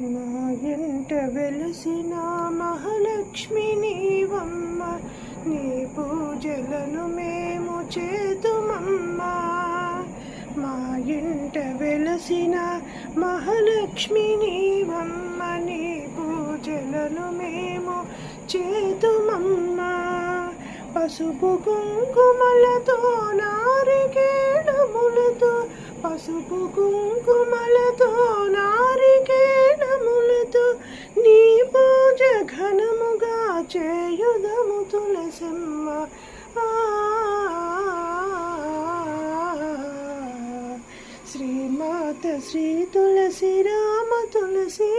నా ఎంట వెలసిన మహాలక్ష్మి నీవమ్మ నీ పూజలను మేము చేతుమమ్మ. మా ఇంట వెలసిన మహాలక్ష్మి నీవమ్మ నీ పూజలను మేము చేతుమమ్మ. పసుపు కుంకుమలతో నారికేడములతో పసుపు కుంకుమలతో నా చేయుదము తులసమ్మ. శ్రీమాత శ్రీ తులసి రామ తులసి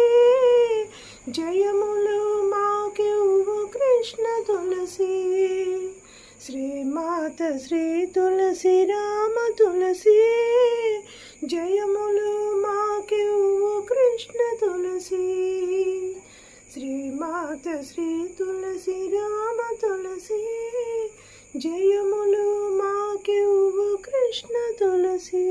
జయములు మాకెవ్వు కృష్ణ తులసి. శ్రీమాత శ్రీ తులసి రామ తులసి జయములు మాకెవ్వు కృష్ణ తులసి. శ్రీ మాత శ్రీ తులసి రామ తులసి జయములు మాకెవ్వు కృష్ణ తులసి.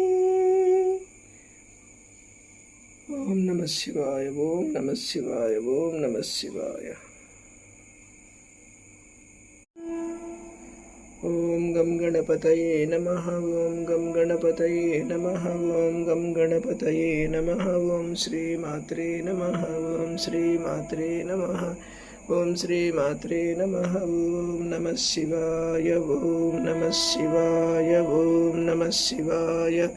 ఓం నమ శివాయ ఓం నమ శివాయ ఓం నమ శివాయ. ఓం గం గణపతయే నమ ఓం గం గణపతయే నమ ఓం గం గణపతయే నమ ఓం శ్రీమాత్రే నమ ఓం శ్రీమాత్రే నమ. ఓం శ్రీమాత్రే నమ. ఓం నమ శివాయ. ఓం నమ శివాయ. ఓం నమ శివాయ.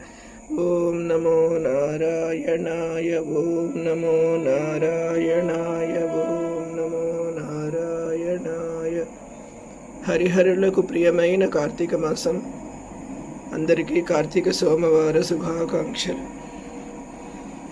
ఓం నమో నారాయణాయ. ఓం నమో నారాయణాయ. ఓం నమో నారాయణాయ. హరిహరులకు ప్రియమైన కార్తీక మాసం. అందరికీ కార్తీక సోమవార శుభాకాంక్షలు.